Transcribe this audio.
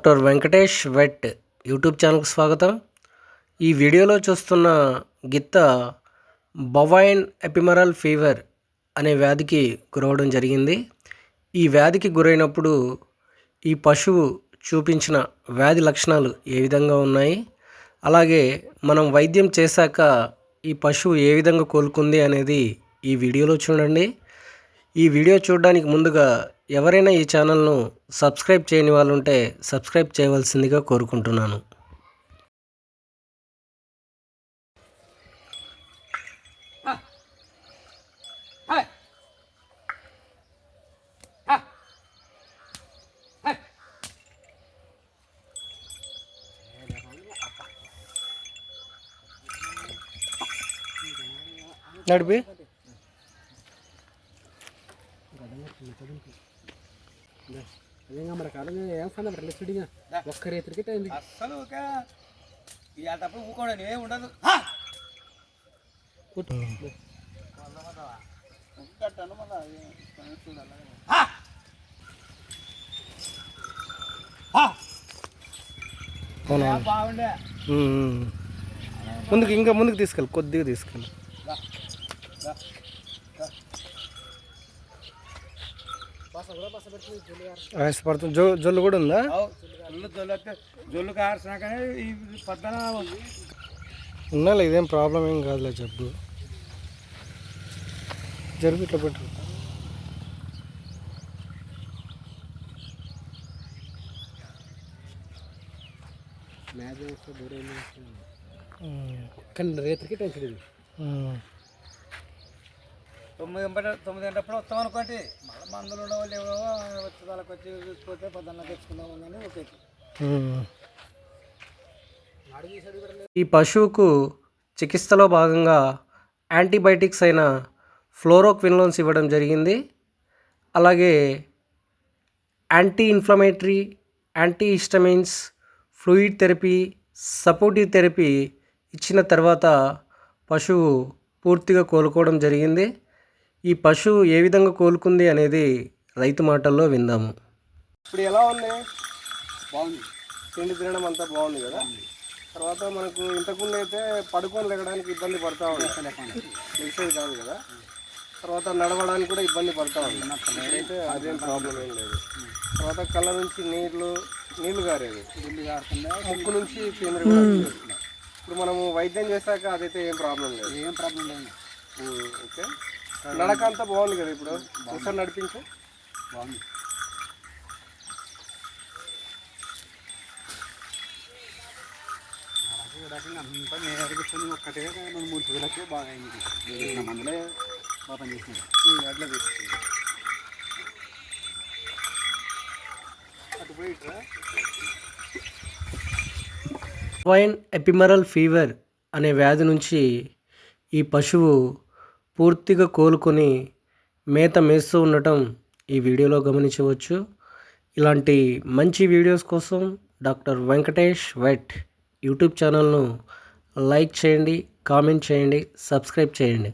Doctor Venkatesh vet YouTube ఛానల్కి స్వాగతం. ఈ వీడియోలో చూస్తున్న గిత్త బొవైన్ ఎపిమరల్ ఫీవర్ అనే వ్యాధికి గురవడం జరిగింది. ఈ వ్యాధికి గురైనప్పుడు ఈ పశువు చూపించిన వ్యాధి లక్షణాలు ఏ విధంగా ఉన్నాయి? అలాగే మనం వైద్యం చేశాక ఈ పశువు ఏ విధంగా కోలుకుంది అనేది ఈ వీడియోలో చూడండి. ఈ వీడియో చూడడానికి ముందుగా ఎవరైనా ఈ ఛానల్ను సబ్స్క్రైబ్ చేయని వాళ్ళు ఉంటే సబ్స్క్రైబ్ చేయవలసిందిగా కోరుకుంటున్నాను. నడిపి. అదేగా మరి కాలంగా ఏం సందం రెండు సుడిగా ఒక్క రేతుడికి టైం అస్సలు ఒక ఇవాళ తప్పుడు ఊకోండి ఏం ఉండదు. బాగుండే. ముందుకు ఇంకా ముందుకు తీసుకెళ్ళి కొద్దిగా తీసుకెళ్ళి. జో జొల్లు కూడా ఉందా? జొల్లు జొల్లు జొల్లు కాల్సినాకనే ఈ పద్దన ఉన్నా ఇదేం ప్రాబ్లం ఏం కాదులే జబ్బు. జరుగు ఇట్లా పెట్టు. కానీ రేతుడికి టైం సుడి ఉమ్. తొమ్మిది గంటల తొమ్మిది గంటప్పుడు వస్తాం అనుకోండి. మళ్ళీ మందులు ఉండవు లేవో వచ్చి వాళ్ళకి వచ్చి చూసిపోతే పొద్దున్న తెచ్చుకుందాం అని ఓకే. ఈ పశువుకు చికిత్సలో భాగంగా యాంటీబయాటిక్స్ అయిన ఫ్లోరోక్విన్లోన్స్ ఇవ్వడం జరిగింది. అలాగే anti inflammatory anti histamines fluid therapy supportive therapy ఇచ్చిన తర్వాత పశువు పూర్తిగా కోలుకోవడం జరిగింది. ఈ పశువు ఏ విధంగా కోలుకుంది అనేది రైతు మాటల్లో విందాము. ఇప్పుడు ఎలా ఉంది? బాగుంది. తిండి తినడం అంతా బాగుంది కదా? తర్వాత మనకు ఇంతకుముందు అయితే పడుకొని లెగడానికి ఇబ్బంది పడతా ఉంది. తెలిసేది కాదు కదా? తర్వాత నడవడానికి కూడా ఇబ్బంది పడతా ఉంది. అయితే అదేం ప్రాబ్లం ఏం లేదు. తర్వాత కళ్ళ నుంచి నీళ్ళు నీళ్ళు కాకుండా ముక్కు నుంచి ఫీమర్ కూడా. ఇప్పుడు మనము వైద్యం చేశాక అదైతే ఏం ప్రాబ్లం లేదు. ఏం ప్రాబ్లం లేదు. ఓకే. నడక అంతా బాగుంది కదా ఇప్పుడు? ఒకసారి నడిపించు. బాగుంది అంతా నేను అడిగిస్తుంది ఒక్కటే రెండు మూడు బాగా అయింది మందులే బాగా పనిచేసింది అట్లా తీసుకుంది అటు పోయిట్రా వైన్ ఎపిమరల్ ఫీవర్ అనే వ్యాధి నుంచి ఈ పశువు పూర్తిగా కోలుకొని మేత మేస్తూ ఉండటం ఈ వీడియోలో గమనించవచ్చు. ఇలాంటి మంచి వీడియోస్ కోసం డాక్టర్ వెంకటేష్ వెట్ యూట్యూబ్ ఛానల్ను లైక్ చేయండి కామెంట్ చేయండి సబ్స్క్రైబ్ చేయండి.